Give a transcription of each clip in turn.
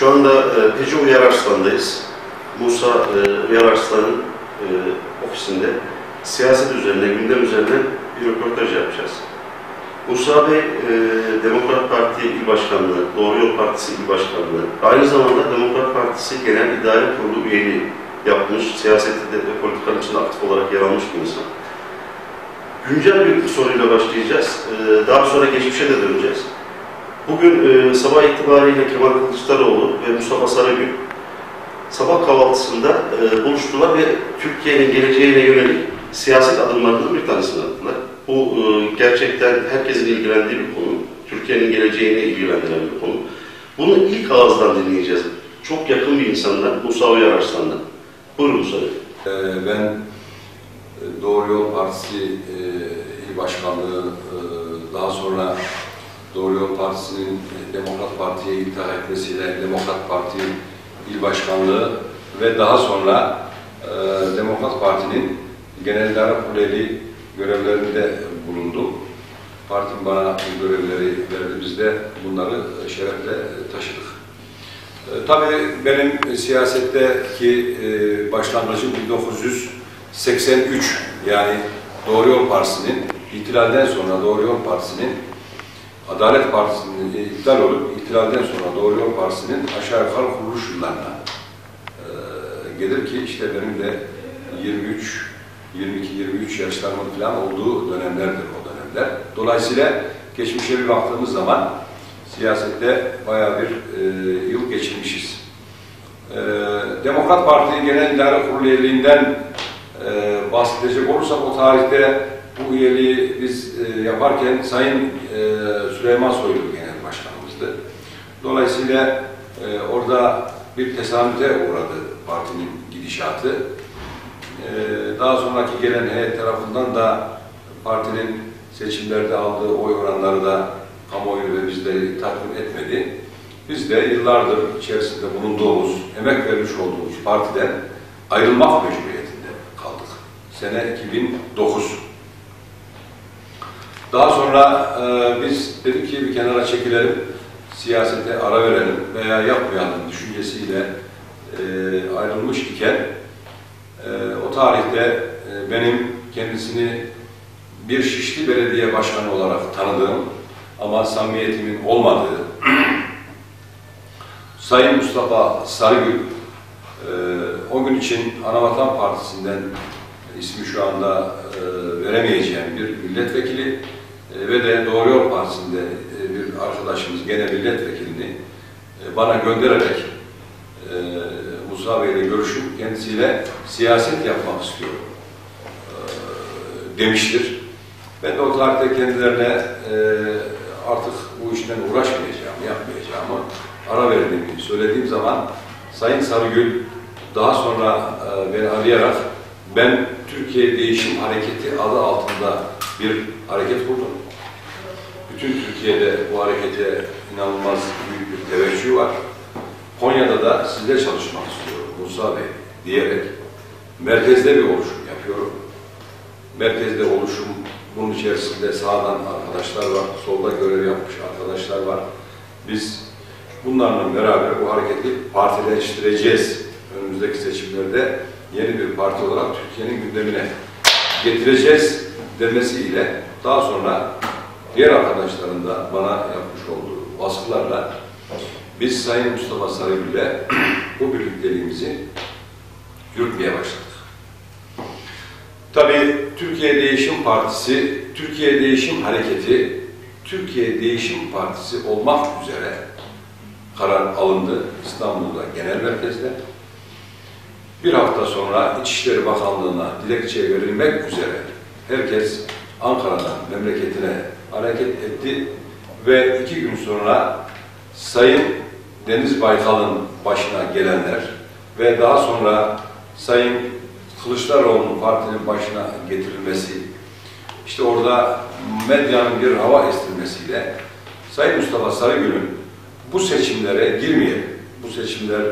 Şu anda e, Peugeot Uyararslan'dayız. Musa e, Uyararslan'ın e, ofisinde siyaset üzerine, gündem üzerine bir röportaj yapacağız. Musa Bey, e, Demokrat Parti İl Başkanlığı, Doğru Yol Partisi İl Başkanlığı, aynı zamanda Demokrat Partisi Genel İdare Kurulu üyeliği yapmış, siyasette de politikanın içinde aktif olarak yer almış bir insan. Güncel bir soruyla başlayacağız. E, daha sonra geçmişe de döneceğiz. Bugün e, sabah itibariyle Kemal Kılıçdaroğlu ve Mustafa Sarıgül sabah kahvaltısında e, buluştular ve Türkiye'nin geleceğine yönelik siyaset adımlarından bir tanesini attılar. Bu e, gerçekten herkesin ilgilendiği bir konu. Türkiye'nin geleceğine ilgilendiren bir konu. Bunu ilk ağızdan dinleyeceğiz. Çok yakın bir insandan, Musa Uyararslan'dan. Buyurun Musa. Ee, Ben e, Doğru Yol Partisi e, İl Başkanlığı, e, daha sonra Doğru Yol Partisi'nin e, Demokrat Parti'ye iltihak etmesiyle Demokrat Parti İl Başkanlığı ve daha sonra e, Demokrat Parti'nin Genel İdare Kurulu görevlerinde bulundum. Partim bana bu görevleri verdi, biz de bunları şerefle taşıdık. E, Tabii benim siyasetteki e, başlangıcım 1983 yani Doğru Yol Partisi'nin ihtilalden sonra Doğru Yol Partisi'nin Adalet Partisi'nin e, iptal olup ihtilalden sonra Doğru Yol Partisi'nin aşağı yukarı kuruluş yıllarına e, gelir ki işte benim de 23 22-23 yaşlarımın falan olduğu dönemlerdir o dönemler. Dolayısıyla geçmişe bir baktığımız zaman siyasette bayağı bir e, yıl geçirmişiz. E, Demokrat Parti Genel İdare Kurulu üyeliğinden e, bahsedecek olursak o tarihte bu üyeliği biz e, yaparken Sayın e, Süleyman Soylu Genel Başkanımızdı. Dolayısıyla e, orada bir tesadüfe uğradı partinin gidişatı. E, daha sonraki gelen heyet tarafından da partinin seçimlerde aldığı oy oranları da kamuoyu ve bizleri tatmin etmedi. Biz de yıllardır içerisinde bulunduğumuz, emek vermiş olduğumuz partiden ayrılmak mecburiyetinde kaldık. Sene 2009. Daha sonra e, biz dedik ki bir kenara çekilelim, siyasete ara verelim veya yapmayalım düşüncesiyle e, ayrılmış iken e, o tarihte e, benim kendisini bir Şişli Belediye Başkanı olarak tanıdığım ama samimiyetimin olmadığı Sayın Mustafa Sarıgül e, o gün için Anavatan Partisi'nden ismi şu anda e, veremeyeceğim bir milletvekili ve de Doğru Yol Partisi'nde e, bir arkadaşımız gene milletvekilini e, bana göndererek e, Musa Bey'le görüşüp kendisiyle siyaset yapmak istiyorum demiştir. Ben de o tarihte kendilerine artık bu işten uğraşmayacağımı, yapmayacağımı ara verdiğimi söylediğim zaman Sayın Sarıgül daha sonra beni arayarak ben Türkiye Değişim Hareketi adı altında bir hareket kurdum. Bütün Türkiye'de bu harekete inanılmaz büyük bir teveccüh var. Konya'da da sizle çalışmak istiyorum Musa Bey diyerek merkezde bir oluşum yapıyorum. Merkezde oluşum bunun içerisinde sağdan arkadaşlar var, solda görev yapmış arkadaşlar var. Biz bunlarla beraber bu hareketi partileştireceğiz. Önümüzdeki seçimlerde yeni bir parti olarak Türkiye'nin gündemine getireceğiz demesiyle daha sonra diğer arkadaşların da bana yapmış olduğu baskılarla biz Sayın Mustafa Sarıgül'le bu birlikteliğimizi yürütmeye başladık. Tabii Türkiye Değişim Partisi, Türkiye Değişim Hareketi, Türkiye Değişim Partisi olmak üzere karar alındı İstanbul'da genel merkezde. Bir hafta sonra İçişleri Bakanlığı'na dilekçe verilmek üzere herkes Ankara'dan memleketine hareket etti ve iki gün sonra Sayın Deniz Baykal'ın başına gelenler ve daha sonra Sayın Kılıçdaroğlu'nun partinin başına getirilmesi, işte orada medyanın bir hava estirmesiyle Sayın Mustafa Sarıgül'ün bu seçimlere girmeyelim. Bu seçimler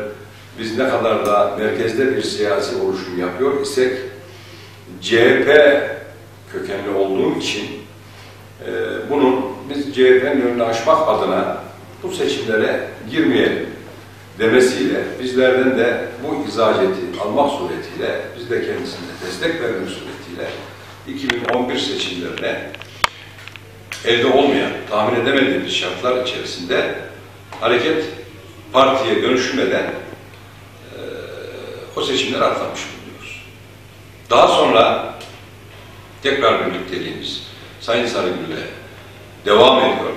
biz ne kadar da merkezde bir siyasi oluşum yapıyor isek CHP kökenli olduğum için CHP'nin önünü açmak adına bu seçimlere girmeyelim demesiyle bizlerden de bu izaceti almak suretiyle biz de kendisine destek vermek suretiyle 2011 seçimlerine elde olmayan, tahmin edemediğimiz şartlar içerisinde hareket partiye dönüşmeden eee o seçimleri atlamış bulunuyoruz. Daha sonra tekrar birlikteliğimiz Sayın Sarıgül'le devam ediyor.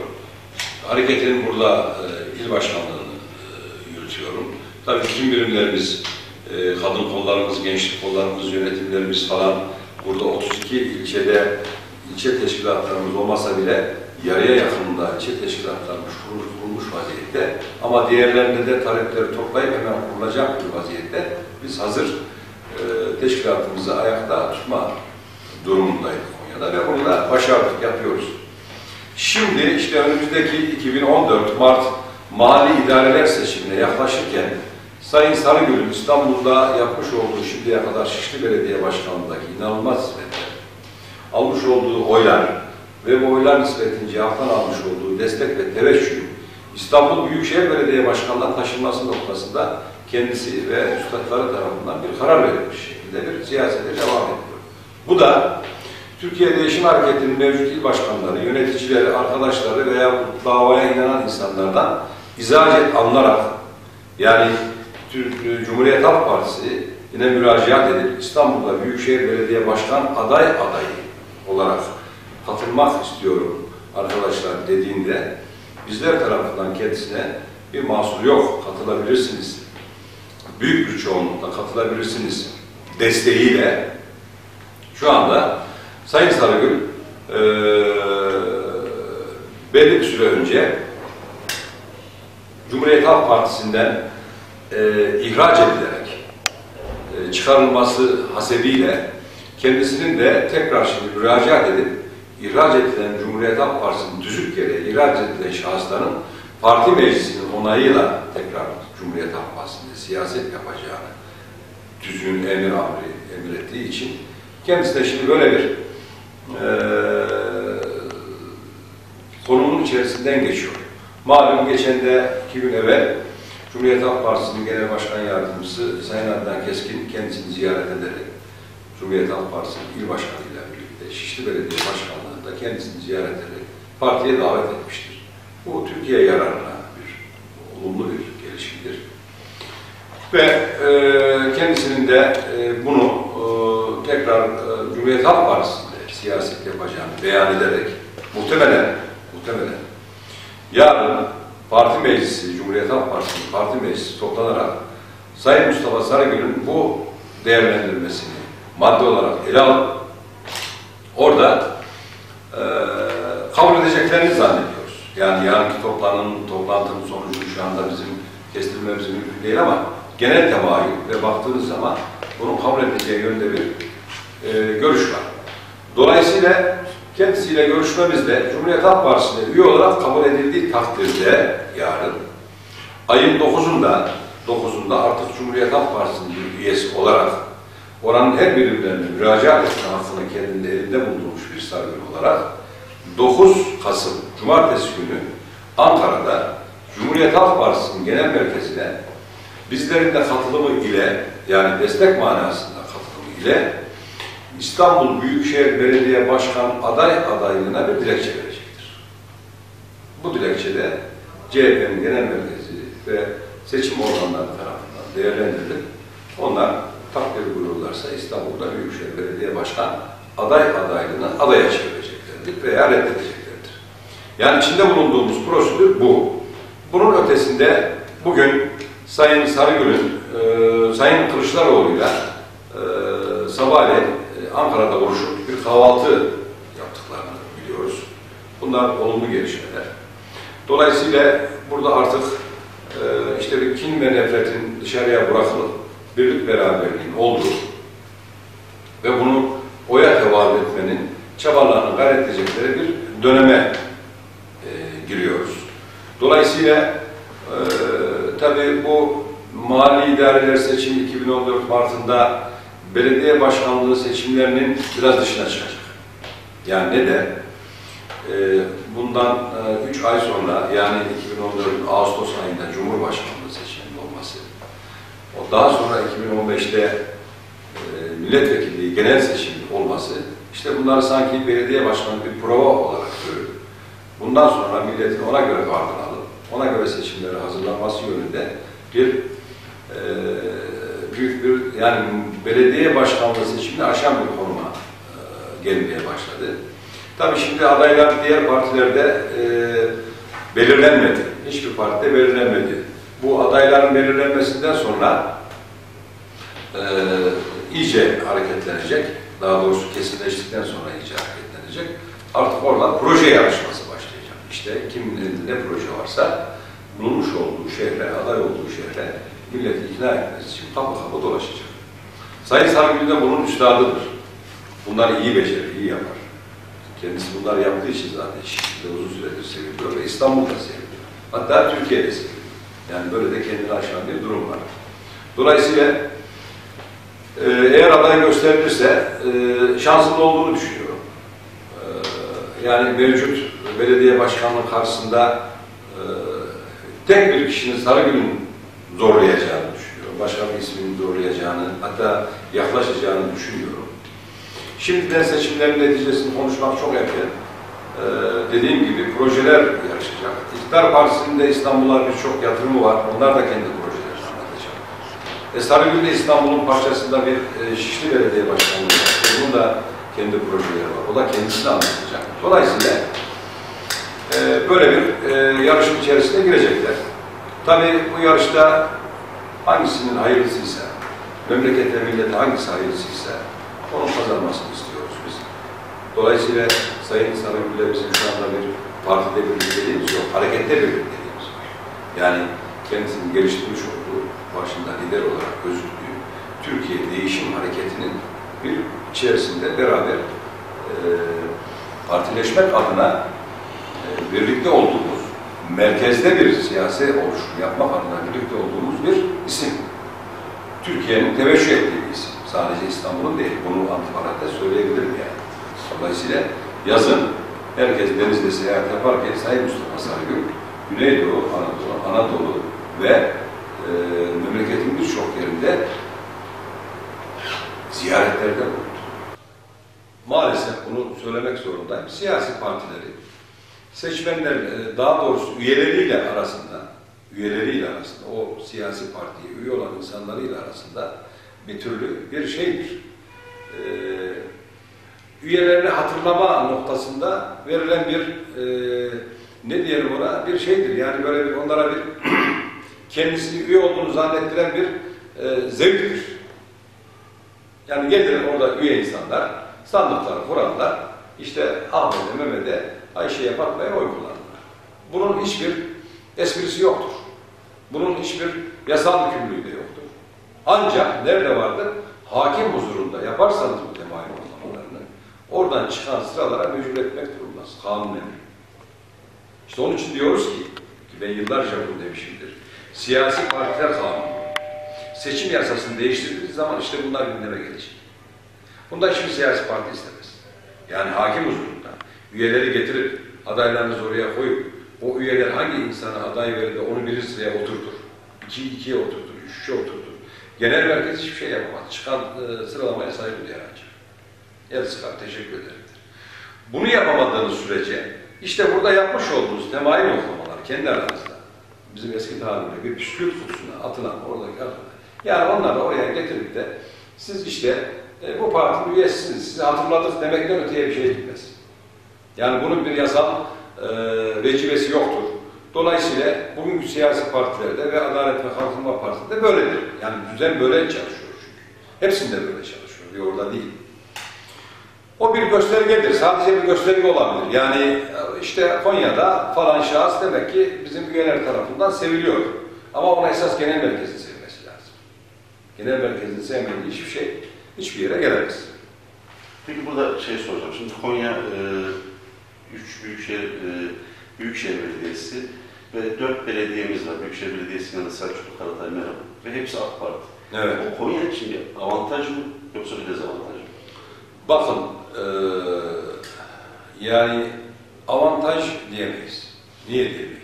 Hareketin burada e, il başkanlığını e, yürütüyorum. Tabii bütün birimlerimiz, e, kadın kollarımız, gençlik kollarımız, yönetimlerimiz falan burada 32 ilçede ilçe teşkilatlarımız olmasa bile yarıya yakınında ilçe teşkilatlarımız kurulmuş, kurulmuş vaziyette. Ama diğerlerinde de talepleri toplayıp hemen kurulacak bir vaziyette biz hazır e, teşkilatımızı ayakta tutma durumundaydık Konya'da ve bunu da başardık, yapıyoruz. Şimdi işte önümüzdeki 2014 Mart mali idareler seçimine yaklaşırken Sayın Sarıgül'ün İstanbul'da yapmış olduğu şimdiye kadar Şişli Belediye Başkanlığı'ndaki inanılmaz hizmetler, almış olduğu oylar ve bu oylar nispetince halktan almış olduğu destek ve teveccüh İstanbul Büyükşehir Belediye Başkanlığı'na taşınması noktasında kendisi ve üstadları tarafından bir karar verilmiş şekilde bir siyasete devam ediyor. Bu da Türkiye Değişim Hareketi'nin mevcut il başkanları, yöneticileri, arkadaşları veya davaya inanan insanlardan izahet alınarak yani Türk Cumhuriyet Halk Partisi yine müracaat edip İstanbul'da Büyükşehir Belediye Başkan aday adayı olarak katılmak istiyorum arkadaşlar dediğinde bizler tarafından kendisine bir mahsur yok, katılabilirsiniz. Büyük bir çoğunlukla katılabilirsiniz desteğiyle şu anda Sayın Sarıgül e, belli bir süre önce Cumhuriyet Halk Partisi'nden e, ihraç edilerek e, çıkarılması hasebiyle kendisinin de tekrar şimdi müracaat edip ihraç edilen Cumhuriyet Halk Partisi'nin düzük yere ihraç edilen şahısların parti meclisinin onayıyla tekrar Cumhuriyet Halk Partisi'nde siyaset yapacağını düzgün emir amri emir ettiği için kendisi de şimdi böyle bir e, konunun içerisinden geçiyor. Malum geçen de iki gün evvel Cumhuriyet Halk Partisi'nin Genel Başkan Yardımcısı Sayın Adnan Keskin kendisini ziyaret ederek Cumhuriyet Halk Partisi'nin il başkanıyla birlikte Şişli Belediye Başkanlığı'nda kendisini ziyaret ederek partiye davet etmiştir. Bu Türkiye yararına bir olumlu bir gelişimdir. Ve e, kendisinin de e, bunu e, tekrar e, Cumhuriyet Halk Partisi'nde siyaset yapacağını beyan ederek muhtemelen muhtemelen yarın parti meclisi, Cumhuriyet Halk Partisi'nin parti meclisi toplanarak Sayın Mustafa Sarıgül'ün bu değerlendirmesini madde olarak ele alıp orada e, kabul edeceklerini zannediyoruz. Yani yarınki toplanın, toplantının sonucunu şu anda bizim kestirmemiz mümkün değil ama genel temayül ve baktığınız zaman bunun kabul edileceği yönde bir e, görüş var. Dolayısıyla kendisiyle görüşmemizde Cumhuriyet Halk Partisi'ne üye olarak kabul edildiği takdirde yarın ayın 9'unda 9'unda artık Cumhuriyet Halk Partisi'nin bir üyesi olarak oranın her birimlerine müracaat etme hakkını kendinde elinde bulundurmuş bir sargın olarak 9 Kasım Cumartesi günü Ankara'da Cumhuriyet Halk Partisi'nin genel merkezine bizlerin de katılımı ile yani destek manasında katılımı ile İstanbul Büyükşehir Belediye Başkan aday adaylığına bir dilekçe verecektir. Bu dilekçede CHP'nin genel merkezi ve seçim organları tarafından değerlendirilip onlar takdir buyururlarsa İstanbul'da Büyükşehir Belediye Başkan aday adaylığına adaya çevireceklerdir veya reddedeceklerdir. Yani içinde bulunduğumuz prosedür bu. Bunun ötesinde bugün Sayın Sarıgül'ün e, Sayın Kılıçdaroğlu'yla e, sabahleyin Ankara'da buluşup bir kahvaltı yaptıklarını biliyoruz. Bunlar olumlu gelişmeler. Dolayısıyla burada artık e, işte bir kin ve nefretin dışarıya bırakılıp birlik beraberliğin olduğu ve bunu oya tevalı etmenin çabalarını gayret edecekleri bir döneme e, giriyoruz. Dolayısıyla e, tabii bu mali idareler seçimi 2014 Mart'ında belediye başkanlığı seçimlerinin biraz dışına çıkacak. Yani ne de e, bundan 3 e, ay sonra yani 2014 Ağustos ayında Cumhurbaşkanlığı seçiminin olması o daha sonra 2015'te e, milletvekilliği genel seçim olması işte bunları sanki belediye başkanı bir prova olarak görüyor. Bundan sonra milletin ona göre kararını alıp ona göre seçimlere hazırlanması yönünde bir e, büyük bir yani belediye başkanlığı seçimini aşan bir konuma e, gelmeye başladı. Tabii şimdi adaylar diğer partilerde e, belirlenmedi. Hiçbir partide belirlenmedi. Bu adayların belirlenmesinden sonra e, iyice hareketlenecek. Daha doğrusu kesinleştikten sonra iyice hareketlenecek. Artık orada proje yarışması başlayacak. İşte kimin elinde proje varsa bulunmuş olduğu şehre, aday olduğu şehre milleti ikna etmesi için kapı kapı dolaşacak. Sayın Sarıgül de bunun üstadıdır. Bunları iyi becerir, iyi yapar. Kendisi bunları yaptığı için zaten Şişli'de uzun süredir seviliyor ve İstanbul'da seviliyor. Hatta Türkiye'de seviliyor. Yani böyle de kendini aşan bir durum var. Dolayısıyla e, eğer aday gösterilirse e, şanslı olduğunu düşünüyorum. E, yani mevcut belediye başkanlığı karşısında e, tek bir kişinin Sarıgül'ün zorlayacağını düşünüyorum. Başka bir isminin zorlayacağını, hatta yaklaşacağını düşünüyorum. Şimdiden seçimlerin neticesini konuşmak çok erken. Ee, dediğim gibi projeler yarışacak. İktidar Partisi'nin de İstanbul'a birçok yatırımı var. Onlar da kendi projelerini anlatacak. E, Sarıgül'de İstanbul'un parçasında bir e, Şişli Belediye Başkanlığı var. Bunun da kendi projeleri var. O da kendisini anlatacak. Dolayısıyla e, böyle bir e, yarışın içerisine girecekler. Tabii bu yarışta hangisinin hayırlısıysa, memlekete, millete hangisi hayırlısıysa onun kazanmasını istiyoruz biz. Dolayısıyla Sayın Sarıgül'le bizim şu anda bir partide birlikteliğimiz yok, harekette birlikteliğimiz. Yani kendisinin geliştirmiş olduğu, başında lider olarak gözüktüğü Türkiye Değişim Hareketi'nin bir içerisinde beraber e, partileşmek adına e, birlikte olduğumuz, merkezde bir siyasi oluşum yapmak adına birlikte olduğumuz bir isim. Türkiye'nin teveccüh ettiği bir isim. Sadece İstanbul'un değil, bunu antiparantez söyleyebilirim yani. Dolayısıyla yazın herkes denizde seyahat yaparken Sayın Mustafa Sarıgül, Güneydoğu, Anadolu, Anadolu ve e, memleketin birçok yerinde ziyaretlerde bulundu. Maalesef bunu söylemek zorundayım. Siyasi partileri seçmenler, e, daha doğrusu üyeleriyle arasında, üyeleriyle arasında, o siyasi partiye üye olan insanlarıyla arasında bir türlü bir şeydir. Ee, üyelerini hatırlama noktasında verilen bir e, ne diyelim ona bir şeydir. Yani böyle bir onlara bir kendisini üye olduğunu zannettiren bir e, zevktir. Yani getirin orada üye insanlar, sandıkları kurarlar, işte Ahmet'e, Mehmet'e, Ayşe'ye, Fatma'ya oy kullanırlar. Bunun hiçbir esprisi yoktur. Bunun hiçbir yasal yükümlülüğü de yoktur. Ancak nerede vardır? Hakim huzurunda yaparsanız bu temayül ortamlarını oradan çıkan sıralara mecbur etmek durumundasınız. Kanun emri. İşte onun için diyoruz ki, ki ben yıllarca bunu demişimdir. Siyasi partiler kanunu. Seçim yasasını değiştirdiğiniz zaman işte bunlar gündeme gelecek. Bunda hiçbir siyasi parti istemez. Yani hakim huzurunda üyeleri getirip adaylarınızı oraya koyup o üyeler hangi insana aday verir onu bir sıraya oturtur. İki ikiye oturtur, üç üçe oturtur. Genel merkez hiçbir şey yapamaz. Çıkan e, sıralamaya saygı duyar ancak. El sıkar, teşekkür ederim. Bunu yapamadığınız sürece işte burada yapmış olduğunuz temayül yoklamalar kendi aranızda bizim eski tabirle bir püskürt kutusuna atılan oradaki adamlar. Yani onları oraya getirip de siz işte e, bu partinin üyesisiniz, sizi hatırladık demekten öteye bir şey gitmez. Yani bunun bir yasal e, vecibesi yoktur. Dolayısıyla bugünkü siyasi partilerde ve Adalet ve Kalkınma Partisi'nde böyledir. Yani düzen böyle çalışıyor çünkü. Hepsinde böyle çalışıyor, bir orada değil. O bir göstergedir, sadece bir gösterge olabilir. Yani işte Konya'da falan şahıs demek ki bizim üyeler tarafından seviliyor. Ama ona esas genel merkezin sevmesi lazım. Genel merkezin sevmediği hiçbir şey hiçbir yere gelemez. Peki burada şey soracağım. Şimdi Konya e, üç büyükşehir, e, büyükşehir belediyesi ve dört belediyemiz var. Büyükşehir Belediyesi'nin yanında Selçuklu, Karatay, Meram ve hepsi AK Parti. Evet. O Konya için bir avantaj mı yoksa bir dezavantaj mı? Bakın, eee, yani avantaj diyemeyiz. Niye diyemeyiz?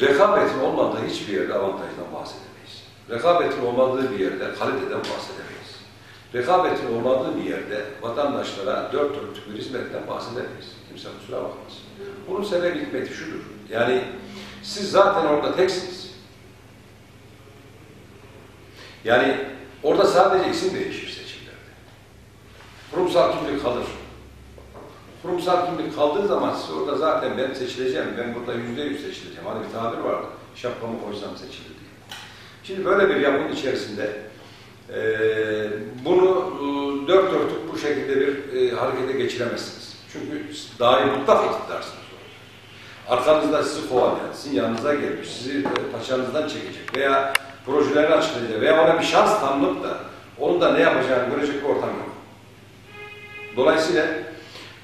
rekabetin olmadığı hiçbir yerde avantajdan bahsedemeyiz. Rekabetin olmadığı bir yerde kaliteden bahsedemeyiz. Rekabetin olmadığı bir yerde vatandaşlara dört dörtlük bir hizmetten bahsedemeyiz. Kimse kusura bakmasın. Bunun sebebi hikmeti şudur. Yani siz zaten orada teksiniz. Yani orada sadece isim değişir seçimlerde. Kurumsal kimlik kalır. Kurumsal kimlik kaldığı zaman siz orada zaten ben seçileceğim, ben burada yüzde yüz seçileceğim. Hani bir tabir vardı, şapkamı koysam seçilir diye. Şimdi böyle bir yapının içerisinde şekilde bir e, harekete geçiremezsiniz. Çünkü dahi mutlak iktidarsınız. Arkanızda sizi kovalayan, sizin yanınıza gelmiş, sizi e, paçanızdan çekecek veya projelerini açıklayacak veya ona bir şans tanınıp da onun da ne yapacağını görecek bir ortam yok. Dolayısıyla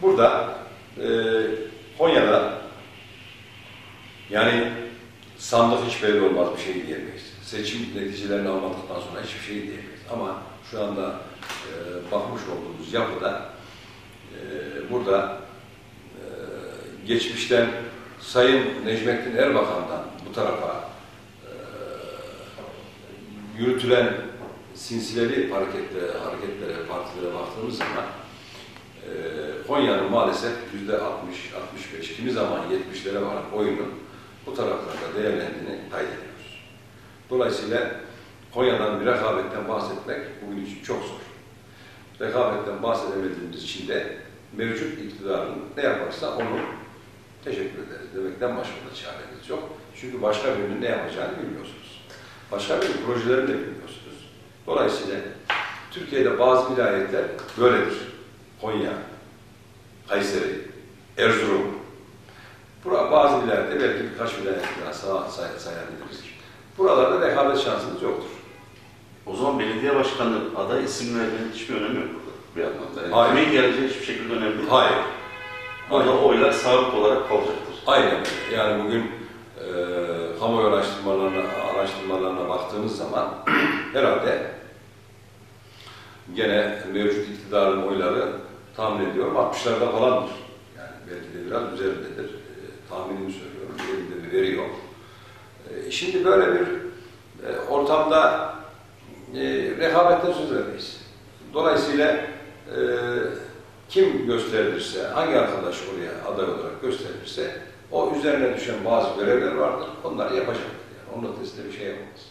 burada e, Konya'da yani sandık hiç belli olmaz bir şey diyemeyiz. Seçim neticelerini almadıktan sonra hiçbir şey diyemeyiz. Ama şu anda e, bakmış olduğumuz yapıda e, burada e, geçmişten Sayın Necmettin Erbakan'dan bu tarafa e, yürütülen sinsileri hareketlere, hareketlere, partilere baktığımız zaman Konya'nın maalesef yüzde 60, 65, kimi zaman 70'lere varan oyunun bu taraflarda değerlendiğini kaydediyoruz. Dolayısıyla Konya'dan bir rekabetten bahsetmek bugün için çok zor. Rekabetten bahsedemediğimiz için de mevcut iktidarın ne yaparsa onu teşekkür ederiz demekten başka da çaremiz yok. Çünkü başka birinin ne yapacağını bilmiyorsunuz. Başka bir projelerini de bilmiyorsunuz. Dolayısıyla Türkiye'de bazı vilayetler böyledir. Konya, Kayseri, Erzurum. Bura, bazı vilayette belki birkaç vilayet daha sağ, say, sayabiliriz. Buralarda rekabet şansınız yoktur. O zaman belediye başkanı aday isimlerinin hiçbir önemi yok burada bir anlamda. Yani Hayır. kimin geleceği hiçbir şekilde önemli değil. Hayır. Orada oylar sabit olarak kalacaktır. Aynen öyle. Yani bugün e, kamuoyu araştırmalarına, araştırmalarına baktığınız zaman herhalde gene mevcut iktidarın oyları tahmin ediyorum 60'larda falandır. Yani belki de biraz üzerindedir. E, tahminimi söylüyorum. Elimde bir veri yok. E, şimdi böyle bir e, ortamda e, rekabetten söz edemeyiz. Dolayısıyla e, kim gösterilirse, hangi arkadaş oraya aday olarak gösterilirse o üzerine düşen bazı görevler vardır. Onları yapacaktır. Yani onun ötesinde bir şey yapamaz.